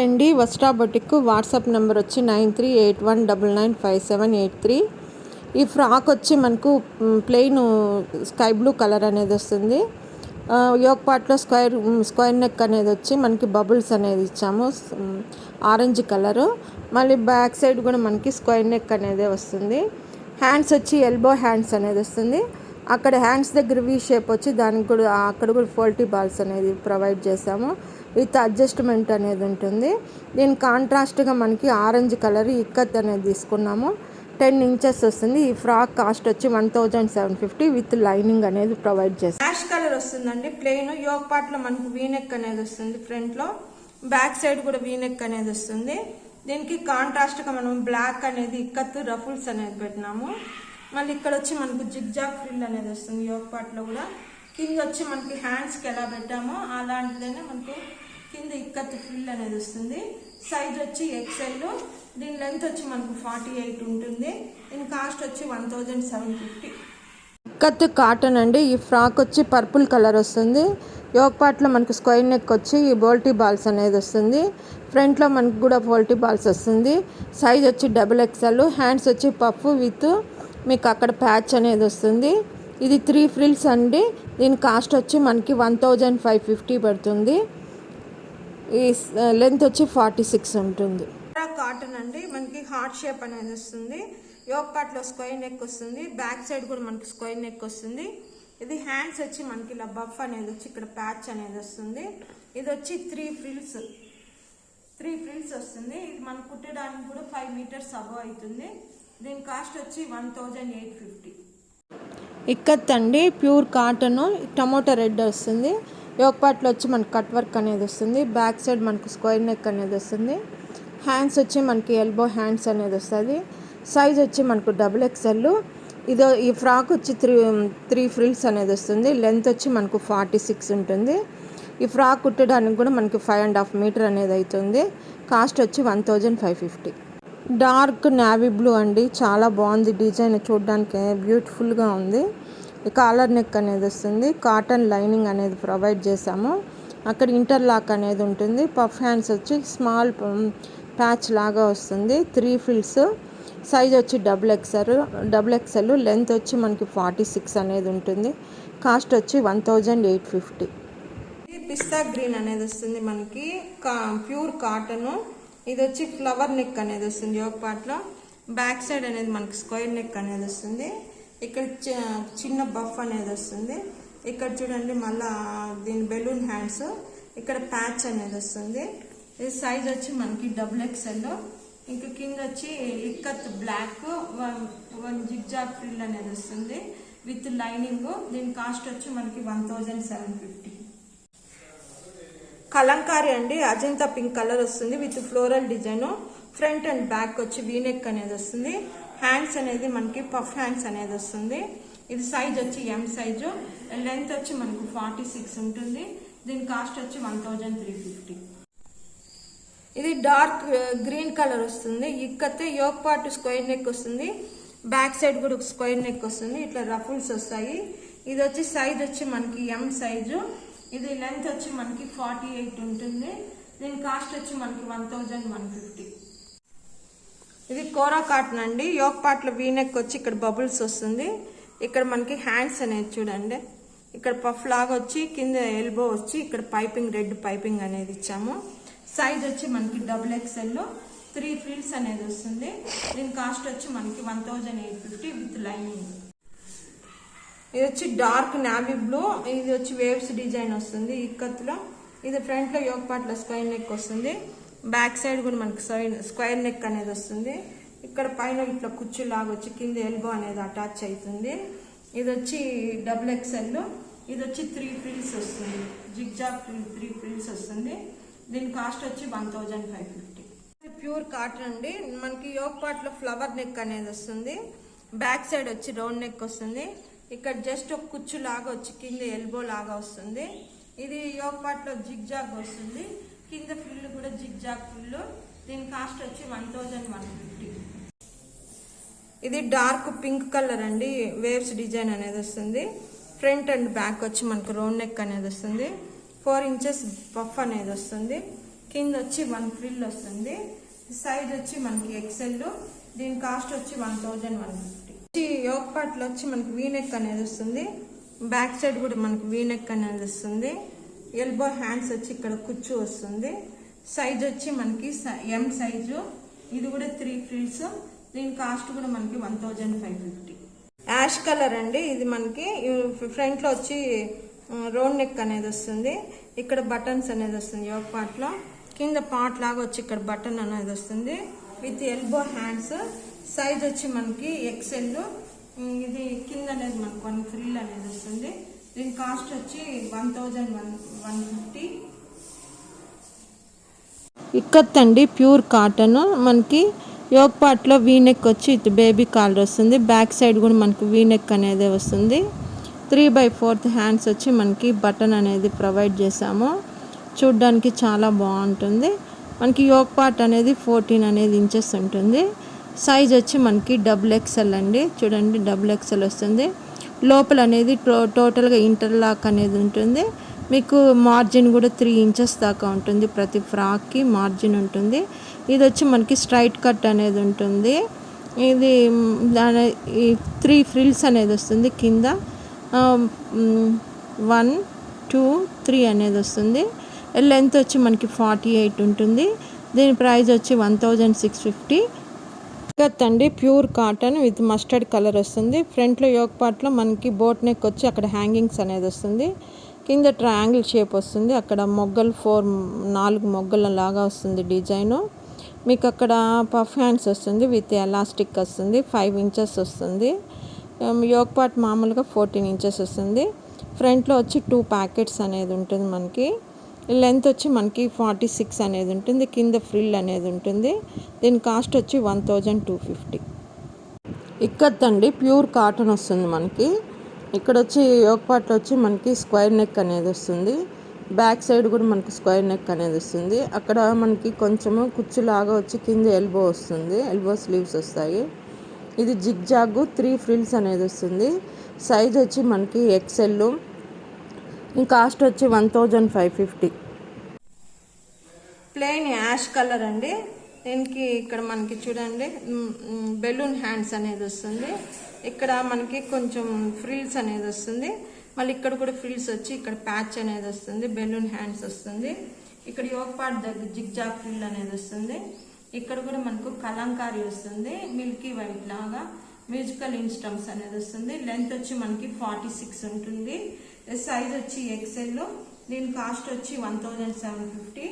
Hi అండి Vastra boutique WhatsApp number వచ్చి nine three eight one double nine five seven eight three. ఈ frock వచ్చి మనకు ప్లెయిన్ స్కై బ్లూ కలర్ అనేది వస్తుంది. యోగ్ పార్ట్లో స్క్వేర్ స్క్వేర్ నెక్ అనేది వచ్చి మనకి బబుల్స్ అనేది ఇచ్చాము. Orange colour. మళ్ళీ బ్యాక్ సైడ్ కూడా మనకి స్క్వేర్ నెక్ అనేది వస్తుంది. హ్యాండ్స్ వచ్చి ఎల్బో హ్యాండ్స్ అనేది వస్తుంది. అక్కడ హ్యాండ్స్ దగ్గర వీ షేప్ వచ్చి దానికి కూడా అక్కడ కూడా ఫోల్టీ బాల్స్ అనేది ప్రొవైడ్ చేసాము విత్ అడ్జస్ట్మెంట్ అనేది ఉంటుంది. దీని కాంట్రాస్ట్గా మనకి ఆరెంజ్ కలర్ ఇక్కత్ అనేది తీసుకున్నాము. టెన్ ఇంచెస్ వస్తుంది. ఈ ఫ్రాక్ కాస్ట్ వచ్చి one thousand seven fifty with lining అనేది ప్రొవైడ్ చేస్తాం. యాష్ కలర్ వస్తుందండి. ప్లెయిన్ యోగ్ పార్ట్లో మనకి వీనెక్ అనేది వస్తుంది ఫ్రంట్లో. బ్యాక్ సైడ్ కూడా వీనెక్ అనేది వస్తుంది. దీనికి కాంట్రాస్ట్గా మనం బ్లాక్ అనేది ఇక్కత్ రఫుల్స్ అనేది పెట్టినాము. మళ్ళీ ఇక్కడ వచ్చి మనకు జిగ్జాగ్ ఫ్రిల్ అనేది వస్తుంది యోగ్ పార్ట్లో కూడా. కింద వచ్చి మనకి హ్యాండ్స్కి ఎలా పెట్టామో అలాంటిదైనా మనకు కింద ఇక్కత్ ఫిల్ అనేది వస్తుంది. సైజ్ వచ్చి ఎక్సెల్ దీని లెంత్ వచ్చి మనకు ఫార్టీ ఎయిట్ ఉంటుంది. దీని కాస్ట్ వచ్చి one thousand seven fifty ikat cotton అండి. ఈ ఫ్రాక్ వచ్చి పర్పుల్ కలర్ వస్తుంది. యోగ్ పార్ట్లో మనకి స్క్వైర్ నెక్ వచ్చి ఈ బోల్టీ బాల్స్ అనేది వస్తుంది. ఫ్రంట్లో మనకు కూడా బోల్టీ బాల్స్ వస్తుంది. సైజ్ వచ్చి డబుల్ ఎక్స్ఎల్ హ్యాండ్స్ వచ్చి పఫ్ విత్ మీకు అక్కడ ప్యాచ్ అనేది వస్తుంది. ఇది త్రీ ఫ్రిల్స్ అండి. దీని కాస్ట్ వచ్చి మనకి వన్ థౌజండ్ ఫైవ్ ఫిఫ్టీ పడుతుంది. ఈ లెంత్ వచ్చి ఫార్టీ సిక్స్ ఉంటుంది. కాటన్ అండి మనకి హార్ట్ షేప్ అనేది వస్తుంది. యోక్ పార్ట్లో స్క్వైర్ నెక్ వస్తుంది. బ్యాక్ సైడ్ కూడా మనకి స్క్వైర్ నెక్ వస్తుంది. ఇది హ్యాండ్స్ వచ్చి మనకి ఇలా బఫ్ అనేది వచ్చి ఇక్కడ ప్యాచ్ అనేది వస్తుంది. ఇది వచ్చి త్రీ ఫ్రిల్స్ త్రీ ఫ్రిల్స్ వస్తుంది. ఇది మనం కుట్టడానికి కూడా ఫైవ్ మీటర్స్ అబవ్ అవుతుంది. దీని కాస్ట్ వచ్చి one thousand eight fifty. Ikat అండి ప్యూర్ కాటన్ టమోటా రెడ్ వస్తుంది. యోగపాట్లో వచ్చి మనకి కట్ వర్క్ అనేది వస్తుంది. బ్యాక్ సైడ్ మనకు స్క్వేర్ నెక్ అనేది వస్తుంది. హ్యాండ్స్ వచ్చి మనకి ఎల్బో హ్యాండ్స్ అనేది వస్తుంది. సైజ్ వచ్చి మనకు డబుల్ ఎక్స్ఎల్. ఇదో ఈ ఫ్రాక్ వచ్చి త్రీ త్రీ ఫ్రిల్స్ అనేది వస్తుంది. లెంత్ వచ్చి మనకు ఫార్టీ సిక్స్ ఉంటుంది. ఈ ఫ్రాక్ కుట్టడానికి కూడా మనకి ఫైవ్ అండ్ హాఫ్ మీటర్ అనేది అవుతుంది కాస్ట్ వచ్చి one thousand five fifty. Dark navy blue అండి. చాలా బాగుంది డిజైన్ చూడడానికి. బ్యూటిఫుల్గా ఉంది. కాలర్ నెక్ అనేది వస్తుంది. కాటన్ లైనింగ్ అనేది ప్రొవైడ్ చేసాము అక్కడ ఇంటర్లాక్ అనేది ఉంటుంది. పఫ్ హ్యాండ్స్ వచ్చి స్మాల్ ప్యాచ్ లాగా వస్తుంది. Three frills. సైజ్ వచ్చి double XL double XL length వచ్చి మనకి ఫార్టీ సిక్స్ అనేది ఉంటుంది. కాస్ట్ వచ్చి వన్ థౌజండ్ ఎయిట్ ఫిఫ్టీ. పిస్తా గ్రీన్ అనేది వస్తుంది మనకి. కా ప్యూర్ కాటను. ఇది వచ్చి ఫ్లవర్ నెక్ అనేది వస్తుంది. యోగ పార్ట్లో బ్యాక్ సైడ్ అనేది మనకి స్క్వేర్ నెక్ అనేది వస్తుంది. ఇక్కడ చిన్న బఫ్ అనేది వస్తుంది. ఇక్కడ చూడండి మళ్ళా దీని బెలూన్ హ్యాండ్స్ ఇక్కడ ప్యాచ్ అనేది వస్తుంది. ఇది సైజ్ వచ్చి మనకి డబుల్ ఎక్స్ఎల్. ఇంకా కింద వచ్చి ikat black one zigzag frill అనేది వస్తుంది. విత్ లైనింగ్ దీని కాస్ట్ వచ్చి మనకి one thousand seven fifty. Kalamkari అండి అజంతా పింక్ కలర్ వస్తుంది with floral design. Front and back వచ్చి వీనెక్ అనేది వస్తుంది. హ్యాండ్స్ అనేది మనకి పఫ్ హ్యాండ్స్ అనేది వస్తుంది. ఇది సైజ్ వచ్చి ఎం సైజు లెంత్ వచ్చి మనకు ఫార్టీ సిక్స్ ఉంటుంది. దీని కాస్ట్ వచ్చి వన్ థౌజండ్ త్రీ ఫిఫ్టీ ఇది డార్క్ గ్రీన్ కలర్ వస్తుంది. ఇక్కతే యోగ్ పార్ట్ స్క్వేర్ నెక్ వస్తుంది. బ్యాక్ సైడ్ కూడా స్క్వేర్ నెక్ వస్తుంది. ఇట్లా రఫుల్స్ వస్తాయి. ఇది వచ్చి సైజ్ వచ్చి మనకి ఎం సైజు ఇది లెంత్ వచ్చి మనకి ఫార్టీ ఎయిట్ ఉంటుంది. దీని కాస్ట్ వచ్చి మనకి one thousand one fifty kora cotton అండి. యోక్ పార్ట్లో వీనెక్ వచ్చి ఇక్కడ బబుల్స్ వస్తుంది. ఇక్కడ మనకి హ్యాండ్స్ అనేది చూడండి. ఇక్కడ పఫ్ లాగా వచ్చి కింద ఎల్బో వచ్చి ఇక్కడ పైపింగ్ రెడ్ పైపింగ్ అనేది ఇచ్చాము. సైజ్ వచ్చి మనకి డబుల్ ఎక్స్ఎల్ త్రీ ఫ్రిల్స్ అనేది వస్తుంది. దీని కాస్ట్ వచ్చి మనకి one thousand eight fifty with lining. ఇది వచ్చి డార్క్ నావీ బ్లూ. ఇది వచ్చి వేవ్స్ డిజైన్ వస్తుంది ఇక్కత్లో ఇది ఫ్రంట్లో యోగ పార్ట్లో స్క్వైర్ నెక్ వస్తుంది. బ్యాక్ సైడ్ కూడా మనకి స్క్వైర్ నెక్ అనేది వస్తుంది. ఇక్కడ పైన ఇట్లా కుచ్చులాగా వచ్చి కింద ఎల్బో అనేది అటాచ్ అవుతుంది ఇది వచ్చి డబుల్ ఎక్స్ఎల్ ఇది వచ్చి త్రీ ఫ్రిల్స్ వస్తుంది జిగ్జాగ్ ఫ్రిల్ త్రీ ఫ్రిల్స్ వస్తుంది. దీని కాస్ట్ వచ్చి one thousand five fifty pure cotton అండి. మనకి యోగ్ పార్ట్లో ఫ్లవర్ నెక్ అనేది వస్తుంది. బ్యాక్ సైడ్ వచ్చి రౌండ్ నెక్ వస్తుంది. ఇక్కడ జస్ట్ ఒక కుచ్చు లాగా వచ్చి కింద ఎల్బో లాగా వస్తుంది. ఇది యోగ్ పార్ట్లో జిగ్జాగ్ వస్తుంది. కింద ఫిల్ కూడా జిగ్జాగ్ ఫిల్ దీని కాస్ట్ వచ్చి వన్ థౌజండ్ వన్ ఫిఫ్టీ ఇది డార్క్ పింక్ కలర్ అండి. వేవ్స్ డిజైన్ అనేది వస్తుంది. ఫ్రంట్ అండ్ బ్యాక్ వచ్చి మనకు రౌండ్ నెక్ అనేది వస్తుంది. ఫోర్ ఇంచెస్ పఫ్ అనేది వస్తుంది. కింద వచ్చి వన్ ఫ్రిల్ వస్తుంది. సైజ్ వచ్చి మనకి ఎక్సెల్. దీని కాస్ట్ వచ్చి one thousand one fifty. Yoke పార్ట్లో వచ్చి మనకి వీనెక్ అనేది వస్తుంది. బ్యాక్ సైడ్ కూడా మనకి వీనెక్ అనేది వస్తుంది. ఎల్బో హ్యాండ్స్ వచ్చి ఇక్కడ కుచ్చు వస్తుంది. సైజ్ వచ్చి మనకి ఎం సైజు. ఇది కూడా త్రీ ఫ్రిల్స్. దీని కాస్ట్ కూడా మనకి one thousand five fifty. Ash colour అండి. ఇది మనకి ఫ్రంట్లో వచ్చి రోడ్ నెక్ అనేది వస్తుంది. ఇక్కడ బటన్స్ అనేది వస్తుంది యోగ పార్ట్లో. కింద పార్ట్ లాగా వచ్చి ఇక్కడ బటన్ అనేది వస్తుంది. With elbow hands. సైజ్ వచ్చి మనకి ఎక్సెల్ ఇది కింద అనేది మనకు వన్ ఫ్రిల్ అనేది వస్తుంది. దీని కాస్ట్ వచ్చి one thousand one one fifty. Ikat అండి ప్యూర్ కాటన్. మనకి యోక్ పార్ట్లో వీనెక్ వచ్చి ఇటు బేబీ కాలర్ వస్తుంది. బ్యాక్ సైడ్ కూడా మనకి వీనెక్ అనేది వస్తుంది. త్రీ బై ఫోర్త్ హ్యాండ్స్ వచ్చి మనకి బటన్ అనేది ప్రొవైడ్ చేసాము చూడ్డానికి చాలా బాగుంటుంది. మనకి యోక్ పార్ట్ అనేది ఫోర్టీన్ అనేది ఇంచెస్ ఉంటుంది. సైజ్ వచ్చి మనకి డబుల్ ఎక్సెల్ అండి. చూడండి డబుల్ ఎక్సెల్ వస్తుంది. లోపల అనేది టో టోటల్గా ఇంటర్లాక్ అనేది ఉంటుంది. మీకు మార్జిన్ కూడా త్రీ ఇంచెస్ దాకా ఉంటుంది. ప్రతి ఫ్రాక్కి మార్జిన్ ఉంటుంది. ఇది వచ్చి మనకి స్ట్రైట్ కట్ అనేది ఉంటుంది. ఇది దాని ఈ త్రీ ఫ్రిల్స్ అనేది వస్తుంది. కింద వన్ టూ త్రీ అనేది వస్తుంది. లెంత్ వచ్చి మనకి ఫార్టీ ఎయిట్ ఉంటుంది. దీని ప్రైస్ వచ్చి వన్ థౌజండ్ సిక్స్ ఫిఫ్టీ కత్ అండి. Pure cotton with mustard colour వస్తుంది. ఫ్రంట్లో యోగ్ పార్ట్లో మనకి బోట్ నెక్ వచ్చి అక్కడ హ్యాంగింగ్స్ అనేది వస్తుంది. కింద ట్రయాంగిల్ షేప్ వస్తుంది. అక్కడ మొగ్గలు ఫోర్ నాలుగు మొగ్గల లాగా వస్తుంది డిజైను. మీకు అక్కడ పఫ్ హ్యాండ్స్ వస్తుంది విత్ ఎలాస్టిక్ వస్తుంది ఫైవ్ ఇంచెస్ వస్తుంది. యోగ్ పార్ట్ మామూలుగా ఫోర్టీన్ ఇంచెస్ వస్తుంది. ఫ్రంట్లో వచ్చి టూ ప్యాకెట్స్ అనేది ఉంటుంది మనకి. లెంత్ వచ్చి మనకి ఫార్టీ సిక్స్ అనేది ఉంటుంది. కింద ఫ్రిల్ అనేది ఉంటుంది. దీని కాస్ట్ వచ్చి one thousand two fifty. Ikat అండి ప్యూర్ కాటన్ వస్తుంది మనకి. ఇక్కడ వచ్చి యోక్ పార్ట్లో వచ్చి మనకి స్క్వేర్ నెక్ అనేది వస్తుంది బ్యాక్ సైడ్ కూడా మనకి స్క్వేర్ నెక్ అనేది వస్తుంది అక్కడ మనకి కొంచెము కుచ్చులాగా వచ్చి కింద ఎల్బో వస్తుంది. ఎల్బో స్లీవ్స్ వస్తాయి. ఇది జిగ్ జాగ్ త్రీ ఫ్రిల్స్ అనేది వస్తుంది సైజ్ వచ్చి మనకి ఎక్సెల్ కాస్ట్ వచ్చి one thousand five fifty. Plain ash colour అండి. దీనికి ఇక్కడ మనకి చూడండి బెలూన్ హ్యాండ్స్ అనేది వస్తుంది. ఇక్కడ మనకి కొంచెం ఫ్రిల్స్ అనేది వస్తుంది. మళ్ళీ ఇక్కడ కూడా ఫ్రిల్స్ వచ్చి ఇక్కడ ప్యాచ్ అనేది వస్తుంది బెలూన్ హ్యాండ్స్ వస్తుంది. ఇక్కడ యోగ పార్ట్ దగ్గర జిగ్ జాగ్ ఫ్రిల్ అనేది వస్తుంది. ఇక్కడ కూడా మనకు కలంకారీ వస్తుంది మిల్కీ వైట్ లాగా మ్యూజికల్ ఇన్స్టమ్స్ అనేది వస్తుంది. లెంత్ వచ్చి మనకి ఫార్టీ సిక్స్ ఉంటుంది. సైజ్ వచ్చి ఎక్సెల్ దీని కాస్ట్ వచ్చి one thousand seven fifty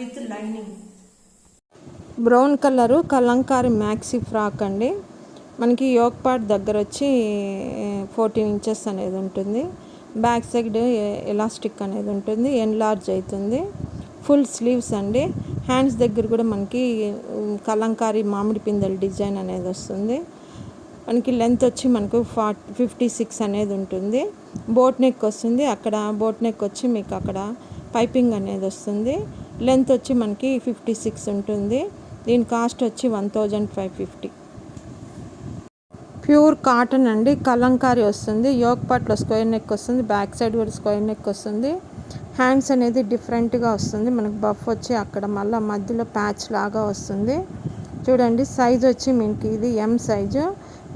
with lining. Brown colour kalamkari maxi frock అండి. మనకి యోగ్ పార్ట్ దగ్గర వచ్చి ఫోర్టీన్ ఇంచెస్ అనేది ఉంటుంది. బ్యాక్ సైడ్ ఎలాస్టిక్ అనేది ఉంటుంది. ఎన్లార్జ్ అవుతుంది. ఫుల్ స్లీవ్స్ అండి. హ్యాండ్స్ దగ్గర కూడా మనకి కలంకారీ మామిడి పిందెల డిజైన్ అనేది వస్తుంది. మనకి లెంత్ వచ్చి మనకు ఫార్ట్ ఫిఫ్టీ సిక్స్ అనేది ఉంటుంది. బోట్ నెక్ వస్తుంది. అక్కడ బోట్ నెక్ వచ్చి మీకు అక్కడ పైపింగ్ అనేది వస్తుంది. లెంత్ వచ్చి మనకి ఫిఫ్టీ సిక్స్ ఉంటుంది. దీని కాస్ట్ వచ్చి one thousand five fifty. Pure cotton అండి. కలంకారీ వస్తుంది. యోక్ పాట్లో స్క్వేర్ నెక్ వస్తుంది. బ్యాక్ సైడ్ కూడా స్క్వేర్ నెక్ వస్తుంది. హ్యాండ్స్ అనేది డిఫరెంట్గా వస్తుంది. మనకు బఫ్ వచ్చి అక్కడ మళ్ళీ మధ్యలో ప్యాచ్ లాగా వస్తుంది. చూడండి సైజ్ వచ్చి మీకు ఇది M size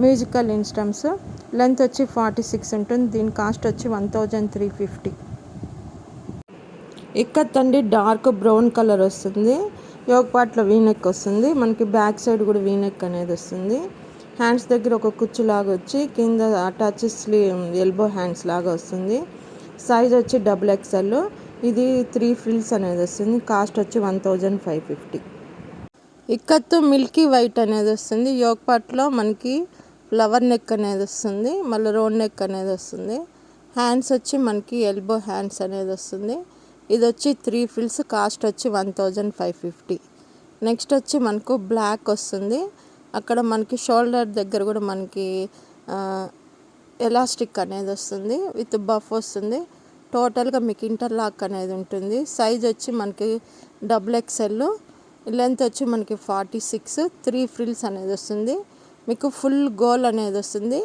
musical instruments length వచ్చి ఫార్టీ సిక్స్ ఉంటుంది. దీని కాస్ట్ వచ్చి one thousand three fifty. Ikat అండి డార్క్ బ్రౌన్ కలర్ వస్తుంది. యోగ పాట్లో వీనెక్ వస్తుంది. మనకి బ్యాక్ సైడ్ కూడా వీనెక్ అనేది వస్తుంది. హ్యాండ్స్ దగ్గర ఒక కుచ్చు లాగా వచ్చి కింద అటాచ్ ఎల్బో హ్యాండ్స్ లాగా వస్తుంది. సైజ్ వచ్చి డబుల్ ఎక్స్ఎల్. ఇది త్రీ ఫ్రిల్స్ అనేది వస్తుంది. కాస్ట్ వచ్చి one thousand five fifty. Ikat milky white అనేది వస్తుంది. యోగ పాట్లో మనకి ఫ్లవర్ నెక్ అనేది వస్తుంది. మళ్ళీ రోడ్ నెక్ అనేది వస్తుంది. హ్యాండ్స్ వచ్చి మనకి ఎల్బో హ్యాండ్స్ అనేది వస్తుంది. ఇది వచ్చి త్రీ ఫిల్స్ కాస్ట్ వచ్చి one thousand five fifty. Next వచ్చి మనకు బ్లాక్ వస్తుంది. అక్కడ మనకి షోల్డర్ దగ్గర కూడా మనకి ఎలాస్టిక్ అనేది వస్తుంది విత్ బఫ్ వస్తుంది. టోటల్గా మీకు ఇంటర్లాక్ అనేది ఉంటుంది. సైజ్ వచ్చి మనకి డబుల్ ఎక్స్ఎల్ లెంత్ వచ్చి మనకి ఫార్టీ సిక్స్ త్రీ ఫ్రిల్స్ అనేది వస్తుంది. మీకు ఫుల్ గోల్ అనేది వస్తుంది.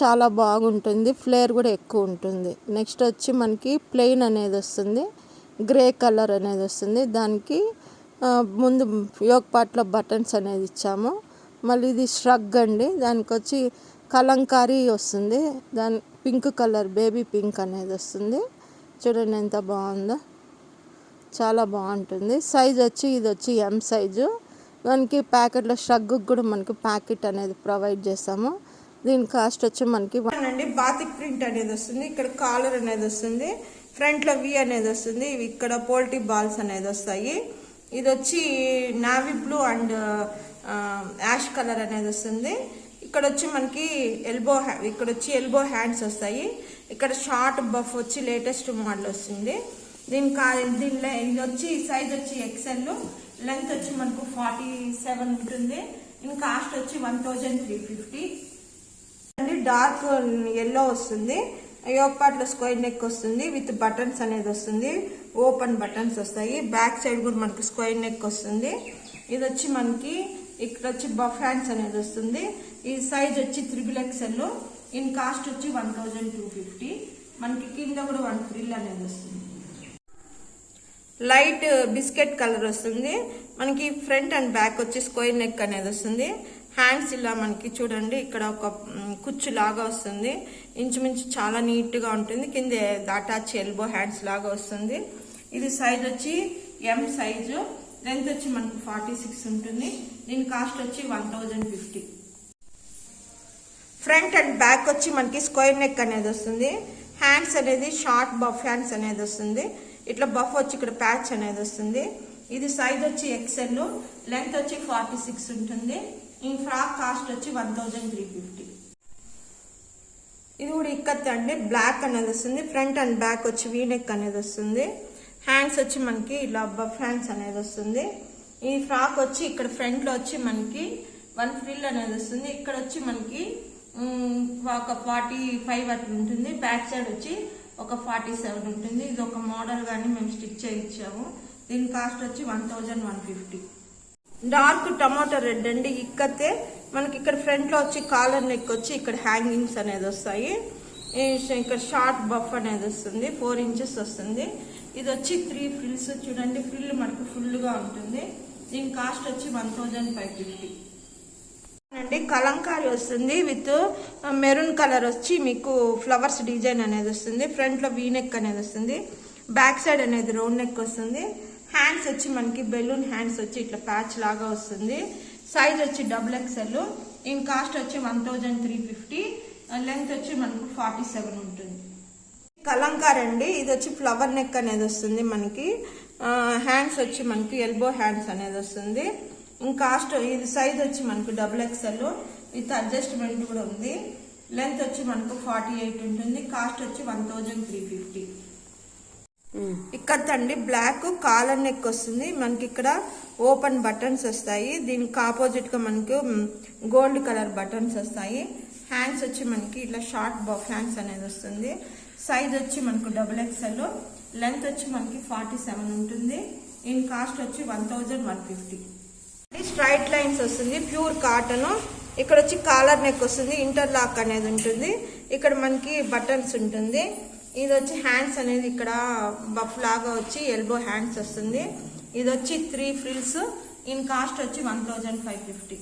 చాలా బాగుంటుంది ఫ్లేర్ కూడా ఎక్కువ ఉంటుంది. నెక్స్ట్ వచ్చి మనకి ప్లెయిన్ అనేది వస్తుంది గ్రే కలర్ అనేది వస్తుంది. దానికి ముందు యోగ్ పార్ట్లో బటన్స్ అనేది ఇచ్చాము. మళ్ళీ ఇది ష్రగ్ అండి. దానికి వచ్చి కలంకారీ వస్తుంది. దాని పింక్ కలర్ బేబీ పింక్ అనేది వస్తుంది. చూడండి ఎంత బాగుందో. చాలా బాగుంటుంది. సైజ్ వచ్చి ఇది వచ్చి ఎం సైజు. మనకి ప్యాకెట్లో షగ్గు కూడా మనకి ప్యాకెట్ అనేది ప్రొవైడ్ చేస్తాము. దీని కాస్ట్ వచ్చి మనకి అండి బాతిక్ ప్రింట్ అనేది వస్తుంది. ఇక్కడ కాలర్ అనేది వస్తుంది. ఫ్రంట్లో వి అనేది వస్తుంది. ఇవి ఇక్కడ పోల్టీ బాల్స్ అనేది వస్తాయి. ఇది వచ్చి navy blue and ash colour అనేది వస్తుంది. ఇక్కడ వచ్చి మనకి ఎల్బో హ్యా- ఇక్కడ వచ్చి ఎల్బో హ్యాండ్స్ వస్తాయి. ఇక్కడ షార్ట్ బఫ్ వచ్చి లేటెస్ట్ మోడల్ వస్తుంది. దీని కా దీనిలో ఇది వచ్చి సైజ్ వచ్చి ఎక్సెల్ లెంత్ వచ్చి మనకు ఫార్టీ సెవెన్ ఉంటుంది. దీని కాస్ట్ వచ్చి one thousand three fifty dark yellow వస్తుంది. యోపాట్లో స్క్వైర్ స్క్వేర్ నెక్ వస్తుంది విత్ బటన్స్ అనేది వస్తుంది. ఓపెన్ బటన్స్ వస్తాయి. బ్యాక్ సైడ్ కూడా మనకి స్క్వేర్ నెక్ వస్తుంది. ఇది వచ్చి మనకి ఇక్కడ వచ్చి బఫ్ హ్యాండ్స్ అనేది వస్తుంది. ఈ సైజ్ వచ్చి త్రిబుల్ ఎక్స్ఎల్. ఇన్ కాస్ట్ వచ్చి వన్ థౌజండ్ టూ ఫిఫ్టీ. మనకి కింద కూడా వన్ ఫ్రిల్ అనేది వస్తుంది. లైట్ బిస్కెట్ కలర్ వస్తుంది. మనకి ఫ్రంట్ అండ్ బ్యాక్ వచ్చి స్క్వేర్ నెక్ అనేది వస్తుంది. హ్యాండ్స్ ఇలా మనకి చూడండి ఇక్కడ ఒక కుచ్చు లాగా వస్తుంది. ఇంచుమించు చాలా నీట్గా ఉంటుంది. కింద అటాచ్ ఎల్బో హ్యాండ్స్ లాగా వస్తుంది. ఇది సైజ్ వచ్చి ఎం సైజు లెంత్ వచ్చి మనకు ఫార్టీ సిక్స్ ఉంటుంది. దీని కాస్ట్ వచ్చి one thousand fifty front and back వచ్చి మనకి స్క్వేర్ నెక్ అనేది వస్తుంది. హ్యాండ్స్ అనేది షార్ట్ బఫ్ హ్యాండ్స్ అనేది వస్తుంది. ఇట్లా బఫ్ వచ్చి ఇక్కడ ప్యాచ్ అనేది వస్తుంది. ఇది సైజ్ వచ్చి ఎక్సెల్ లెంత్ వచ్చి ఫార్టీ సిక్స్ ఉంటుంది. ఈ ఫ్రాక్ కాస్ట్ వచ్చి వన్ థౌజండ్ త్రీ ఫిఫ్టీ. ఇది కూడా ఇక్కత్ అండి బ్లాక్ అనేది వస్తుంది ఫ్రంట్ అండ్ బ్యాక్ వచ్చి వీనెక్ అనేది వస్తుంది. హ్యాండ్స్ వచ్చి మనకి ఇలా బఫ్ హ్యాండ్స్ అనేది వస్తుంది. ఈ ఫ్రాక్ వచ్చి ఇక్కడ ఫ్రంట్లో వచ్చి మనకి వన్ ఫ్రిల్ అనేది వస్తుంది. ఇక్కడ వచ్చి మనకి ఒక ఫార్టీ ఫైవ్ అట్లా ఉంటుంది. బ్యాక్ సైడ్ వచ్చి ఒక ఫార్టీ సెవెన్ ఉంటుంది. ఇది ఒక మోడల్ కానీ మేము స్టిచ్ చేయించాము. దీని కాస్ట్ వచ్చి one thousand one fifty. Dark tomato red అండి. ఇక్కతే మనకి ఇక్కడ ఫ్రంట్లో వచ్చి కాలర్ నెక్ వచ్చి ఇక్కడ హ్యాంగింగ్స్ అనేది వస్తాయి. ఇక్కడ షార్ట్ బఫ్ అనేది వస్తుంది. ఫోర్ ఇంచెస్ వస్తుంది. ఇది వచ్చి త్రీ ఫ్రిల్స్ చూడండి ఫ్రిల్ మనకు ఫుల్గా ఉంటుంది. దీని కాస్ట్ వచ్చి వన్ థౌజండ్ ఫైవ్ ఫిఫ్టీ. అండి కలంకారీ వస్తుంది విత్ మెరూన్ కలర్ వచ్చి మీకు ఫ్లవర్స్ డిజైన్ అనేది వస్తుంది. ఫ్రంట్లో వీ నెక్ అనేది వస్తుంది. బ్యాక్ సైడ్ అనేది రౌండ్ నెక్ వస్తుంది. హ్యాండ్స్ వచ్చి మనకి బెలూన్ హ్యాండ్స్ వచ్చి ఇట్లా ప్యాచ్ లాగా వస్తుంది. సైజ్ వచ్చి డబుల్ ఎక్స్ఎల్ ఇన్ కాస్ట్ వచ్చి one thousand three fifty length వచ్చి మనకు ఫార్టీ సెవెన్ ఉంటుంది కలంకార్ అండి. ఇది వచ్చి ఫ్లవర్ నెక్ అనేది వస్తుంది మనకి. Uh, హ్యాండ్స్ వచ్చి మనకి ఎల్బో హ్యాండ్స్ అనేది వస్తుంది. ఇంకా కాస్ట్ ఇది సైజ్ వచ్చి మనకు డబుల్ ఎక్స్ఎల్ విత్ అడ్జస్ట్మెంట్ కూడా ఉంది. లెంత్ వచ్చి మనకు ఫార్టీ ఎయిట్ ఉంటుంది. కాస్ట్ వచ్చి వన్ థౌజండ్ త్రీ ఫిఫ్టీ ఇక్కడ అండి బ్లాక్ కాలర్ నెక్ వస్తుంది. మనకి ఇక్కడ ఓపెన్ బటన్స్ వస్తాయి. దీనికి ఆపోజిట్గా మనకు గోల్డ్ కలర్ బటన్స్ వస్తాయి. హ్యాండ్స్ వచ్చి మనకి ఇట్లా షార్ట్ బఫ్ హ్యాండ్స్ అనేది వస్తుంది. సైజ్ వచ్చి మనకు డబుల్ ఎక్స్ఎల్ లెంత్ వచ్చి మనకి ఫార్టీ సెవెన్ ఉంటుంది. ఇన్ కాస్ట్ వచ్చి one thousand one fifty straight lines వస్తుంది. ప్యూర్ కాటన్ ఇక్కడ వచ్చి కాలర్ నెక్ వస్తుంది. ఇంటర్లాక్ అనేది ఉంటుంది. ఇక్కడ మనకి బటన్స్ ఉంటుంది. ఇది వచ్చి హ్యాండ్స్ అనేది ఇక్కడ బఫ్ లాగా వచ్చి ఎల్బో హ్యాండ్స్ వస్తుంది. ఇది వచ్చి త్రీ ఫ్రిల్స్ ఇన్ కాస్ట్ వచ్చి వన్ థౌజండ్ ఫైవ్ ఫిఫ్టీ